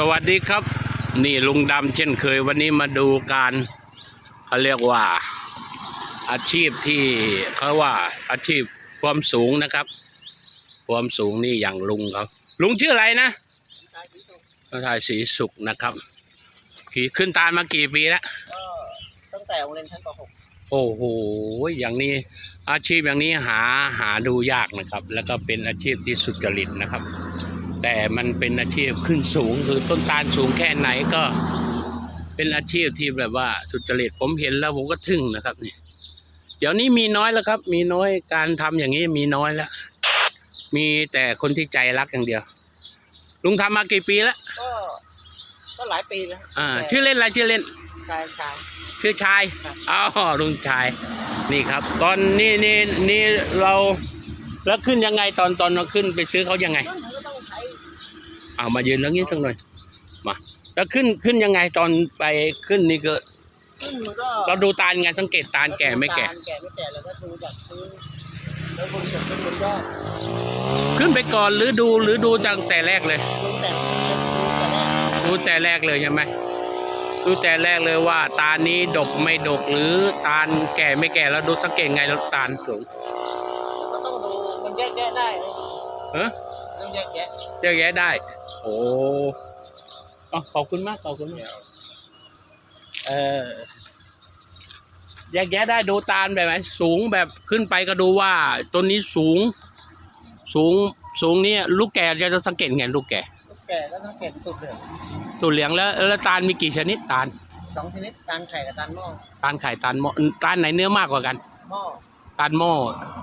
สวัสดีครับ นี่ลุงดำเช่นเคยวันนี้มาดูการเขาเรียกว่าอาชีพที่เขาว่าอาชีพความสูงนะครับ ความสูงนี่อย่างลุงครับ ลุงชื่ออะไรนะพระทายศรีสุขนะครับ ขี่ขึ้นตาลมากี่ปีแล้วก็ตั้งแต่โรงเรียนชั้นปโอ้โหอย่างนี้อาชีพอย่างนี้หาหาดูยากนะครับ แล้วก็เป็นอาชีพที่สุจริตนะครับ แต่มันเป็นอาชีพขึ้นสูงคือต้นตาลสูงแค่ไหนก็ เป็นอาชีพที่แบบว่าสุจริตผมเห็นแล้วผมก็ทึ่งนะครับนี่เดี๋ยวนี้มีน้อยแล้วครับ มีน้อยการทำอย่างนี้มีน้อยแล้ว มีแต่คนที่ใจรักอย่างเดียว ลุงทำมากี่ปีแล้ว .6 ก็ก็หลายปีแล้วอ่าแต่ชื่อเล่นอะไรชื่อเล่นชายชายชื่อชายครับอ๋อลุงชาย นี่ครับ ตอนนี้นี่นี่เราแล้วขึ้นยังไงตอนตอนเราขึ้นไปซื้อเขายังไง นั่นมันก็ต้องใช้ เอามายืนตรงนี้สักหน่อยมาแล้วขึ้นขึ้นยังไงตอนไปขึ้นนี่ก็ขึ้นมันก็เราดูตาลไงสังเกตตาลแก่ไม่แก่ ตาลแก่ไม่แก่แล้วก็ดูจากพื้นแล้วบนจากขึ้นบนยอดขึ้นไปก่อนหรือดูหรือดูจากแต่แรกเลย ดูแต่ดูแต่แรกดูแต่แรกเลยใช่ไหมดูแต่แรกเลยว่า ตาลนี้ดกไม่ดกหรือตาลแก่ไม่แก่แล้วดูสังเกตไงแล้วตาลสูงก็ต้องดูมันแยกแยะได้เลยเออต้องแยกแยะ เยอะแยะได้ โอ้อ๋อขอบคุณมากขอบคุณมากเออแยกแยะได้ดูตาลแบบไหนสูงแบบขึ้นไปก็ดูว่าต้นนี้สูง สูงสูงเนี่ยลูกแก่จะสังเกตไงลูกแก่ลูกแก่แล้วต้องแก่สุดเลยตัวเหลืองแล้วแล้วตาลมีกี่ชนิดตาลสองชนิดตาลไข่กับตาลหม้อตาลไข่ตาลหม้อตาลไหนเนื้อมากกว่ากันหม้อตาลหม้อ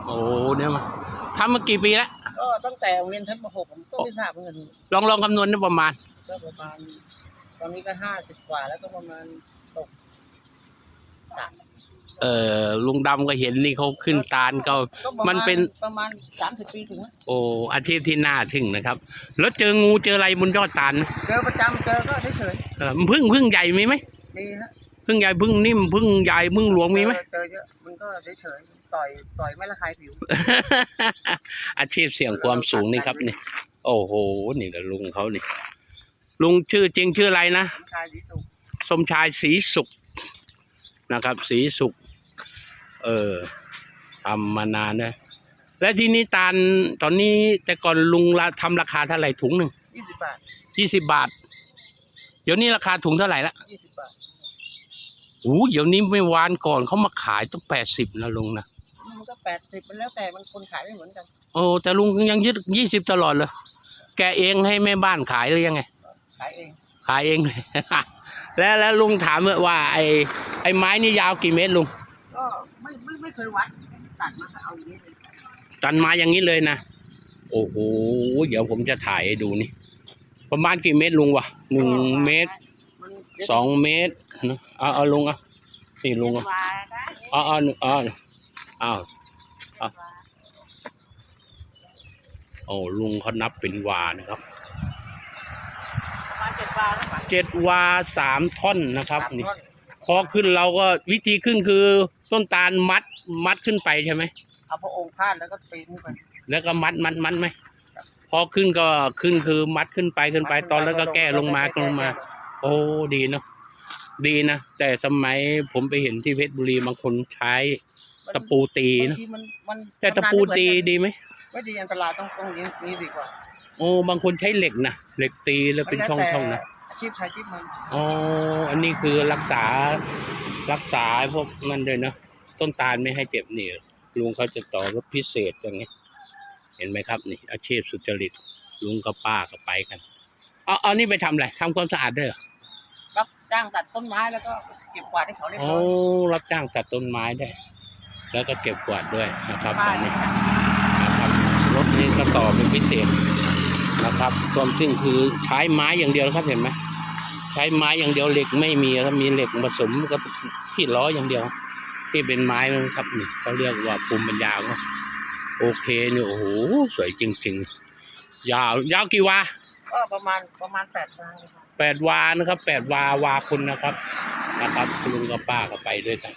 โอ้เนื้อมา ทำมากี่ปีแล้วก็ตั้งแต่โรงเรียนชั้นป .6 ผมก็ไม่ทราบเหมือนกันลองลองคำนวณได้ประมาณ ก็ประมาณตอนนี้ก็ห้าสิบกว่าแล้วก็ประมาณตกสามเออลุงดำก็เห็นนี่เขาขึ้นตาลก็ ก็ประาณมันเป็น ประมาณสามสิบปีถึงนะโอ้อาชีพที่น่าทึ่งนะครับ แล้วเจองูเจออะไรบนยอดตาลไหมเจอประจำเจอก็เฉยเออพึ่งพึ่งใหญ่มีไหมๆมีฮะ พึ่งใหญ่พึ่งนิ่มพึ่งใหญ่พึ่งหลวงมีไหมเจอเจอเยอะมันก็เฉยๆต่อยต่อยไม่ระคายผิว อาชีพเสี่ยงความสูงนี่ครับนี่ โอ้โห นี่แหละลุงเขานี่ ลุงชื่อจริงชื่ออะไรนะผมชายดีสุขสมชายศรีสุขนะครับศรีสุข เออทำมานานนะและที่นี่ตาลตอนนี้แต่ก่อนลุงละทำราคาเท่าไหร่ถุงหนึ่งยี่สิบบาทยี่สิบบาท เดี๋ยวนี้ราคาถุงเท่าไหร่ละยี่สิบบาท โอ้เดี๋ยวนี้ไม่วานก่อนเขามาขายต้องแปดสิบนะลุงนะมันก็แปดสิบมันแล้วแต่มันคนขายไม่เหมือนกันโอ้แต่ลุงยังยึดยี่สิบตลอดเลยแกเองให้แม่บ้านขายหรือยังไง ขายเองขายเอง แล้วแล้วลุงถามว่าไอ้ไอ้ไม้นี่ยาวกี่เมตรลุงก็ไม่ไม่ไม่เคยวัดตัดมาก็เอาอย่างนี้เลยตันไม้อย่างนี้เลยนะโอ้โหเดี๋ยวผมจะถ่ายให้ดูนี่ ประมาณกี่เมตรลุงวะหนึ่งเมตรมันสองเมตร นะเอาเอาลุงเอานี่ลุงเอาวาได้เอาเอาเอาเอาเอาโอ้ลุงเขานับเป็นวานะครับประมาณเจ็ดวาแล้วป่ะเจ็ดวาสามท่อนนะครับสามนี่ท่อนพอขึ้นเราก็วิธีขึ้นคือต้นตาลมัดมัดขึ้นไปใช่ไหมเอาพระองค์พาดแล้วก็ปีนขึ้นไปแล้วก็มัดมัดมัดไหมพอขึ้นก็ขึ้นคือมัดขึ้นไปขึ้นไปตอนแล้วก็แก้ลงมาลงมา โอ้ดีเนาะ ดีนะ แต่สมัยผมไปเห็นที่เพชรบุรีบางคนใช้ตะปูตีบางนะทีมันมันแต่ตะปูตีดีไหมไม่ดีอันตรายต้องต้องนี้นี้ดีกว่าโอ้บางคนใช้เหล็กนะเหล็กตีแล้วเป็นช่องช่องๆนะอาชีพใครอาชีพมันอ๋ออันนี้คือรักษารักษาพวกนั้นด้วยเนาะต้นตาลไม่ให้เจ็บนี่ลุงเขาจะต่อรถพิเศษอย่างนี้เห็นไหมครับนี่ อาชีพสุจริตลุงกับป้าก็ไปกันเอาเอานี่ไปทำอะไรทำความสะอาดด้วยเหรอรับ จ้างตัดต้นไม้แล้วก็เก็บกวาดให้เขาเรียบโอ้ร้อยรับจ้างตัดต้นไม้ได้แล้วก็เก็บกวาดด้วยนะครับป้าอันเนี่นี้ยนะครับรถนี้ก็ต่อเป็นพิเศษนะครับความซึ่งคือใช้ไม้อย่างเดียวครับเห็นไหมใช้ไม้อย่างเดียวเหล็กไม่มีครับมีเหล็กผสมกับที่ล้ออย่างเดียว ที่เป็นไม้นะครับนี่เขาเรียกว่าภูมิปัญญาเนาะโอเคนี่โอ้โหสวยจริง ๆ ยาวยาวกี่วาก็ประมาณประมาณแปดวาเลยครับ แปดวานะครับแปดวาวาคุณนะครับนะครับลุงกับป้าก็ไปด้วยกัน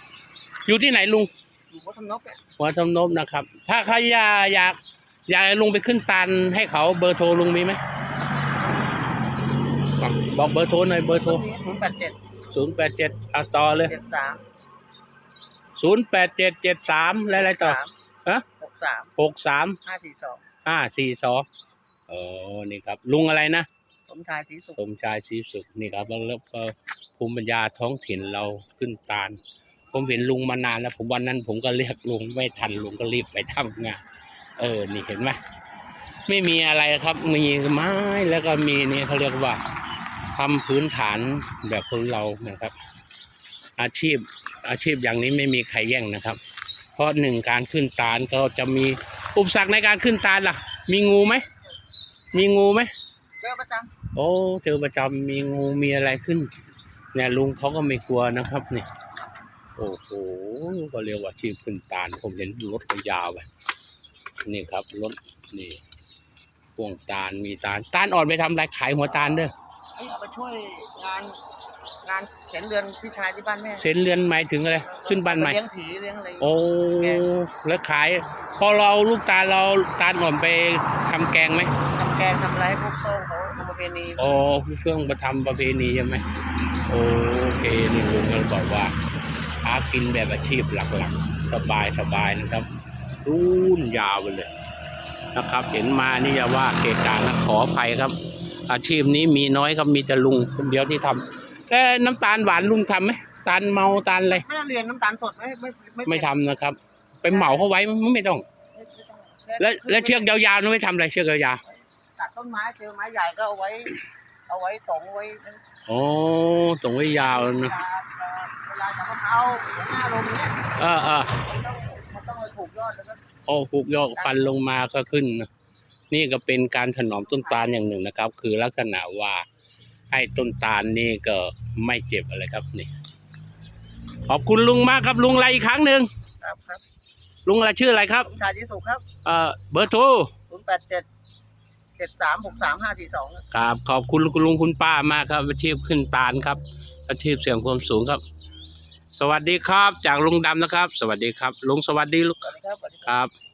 อยู่ที่ไหนลุงอยู่วัดทำนกเนี่ยหัวทำนบนะครับ ถ้าใครอยากอยากอยากให้ลุงไปขึ้นตันให้เขาเบอร์โทรลุงมีไหมอะบอกเบอร์โทรหน่อยเบอร์โทรศูนย์แปดเจ็ดศูนย์แปดเจ็ดอะต่อเลยเจ็ดสามศูนย์แปดเจ็ดเจ็ดสามแล้วอะไรต่อสามฮะหกสามหกสามห้าสี่สองห้าสี่สองโอ้นี่ครับ ลุงอะไรนะ สมชายศรีสุขสมชายศรีสุขนี่ครับแล้วก็ภูมิปัญญาท้องถิ่นเราขึ้นตาล ผมเห็นลุงมานานแล้ว ผมวันนั้นผมก็เรียกลุงไม่ทันลุงก็รีบไปทำงานเออ นี่เห็นไหมไม่มีอะไรครับ มีไม้แล้วก็มีนี่เขาเรียกว่าทำพื้นฐานแบบคนเรานะครับ อาชีพอาชีพอย่างนี้ไม่มีใครแย่งนะครับ เพราะหนึ่งการขึ้นตาลก็จะมีอุปสรรคในการขึ้นตาลล่ะ มีงูไหมมีงูไหม เจอประจโอ้เจอประจำมีงูมีอะไรขึ้น เนี่ยลุงเขาก็ไม่กลัวนะครับเนี่ยโอ้โหก็เรียกว่าชีพขึ้นตาลผมเห็นรถก็ยาวไปนี่ครับรถนี่พวงตาลมีตาลตาลอ่อนไปทำอะไรขายหัวตาลเด้อำเอ้ยเอาไปช่วยงาน งานเสียนเรือนพี่ชายที่บ้านแม่เส้นเรือนหมายถึงอะไรขึ้นบ้านใหม่ เลี้ยงผีเลี้ยงอะไรโอ้แล้วขาย พอเราลูกตาลเราตาลอ่อนไปทำแกงไหมทำแกงทำอะไรให้พวกโซ่เขาทำประเพณีโอ้เครื่องประทำประเพณีใช่ไหมโอเคนี่ลุงก็บอกว่าหากินแบบอาชีพหลักๆ สบายสบายนะครับรุ่นยาวไปเลย นะครับ เห็นมานี่จะว่าเกตการนะขออภัยครับ อาชีพนี้มีน้อยครับมีแต่ลุงคนเดียวที่ทำ แต่น้ำตาลหวานลุงทำไหมตาลเมาตาลอะไรไม่ได้เรียนน้ำตาลสดไม่ไม่ไม่ไม่ทำนะครับ ไปเหมาเขาไว้ไม่ต้อง แล้วแล้วเชือกยาวๆนั้นไม่ทำอะไรเชือกยาวตัดต้นไม้เจอไม้ใหญ่ก็เอาไว้ เอาไว้ตรงไว้ๆโอ้ตรงไว้ยาวเวนะลาเวลาจะมะพร้าวหน้าลงเนี้ยเออเออมันต้องมันต้องไปผูกยอดแล้วก็โอ้ผูกยอดฟันลงมาก็ขึ้นนะนี่ก็เป็นการถนอมต้นตาลอย่างหนึ่งนะครับ คือลักษณะว่า ให้ต้นตาลนี่ก็ไม่เจ็บอะไรครับนี่ ขอบคุณลุงมากครับลุงอะไรอีกครั้งหนึ่งครับครับลุงอะไรชื่ออะไรครับผมชายที่สุขครับเอ่อเบอร์โทรศูนย์แปดเจ็ดเจ็ดสามหกสามห้าสี่สองครับขอบคุณคุณลุงคุณป้ามากครับอาชีพขึ้นตาลครับ อาชีพเสี่ยงความสูงครับ สวัสดีครับจากลุงดำนะครับ สวัสดีครับ ลุงสวัสดีลูกสวัสดีครับสวัสดีครับ ครับ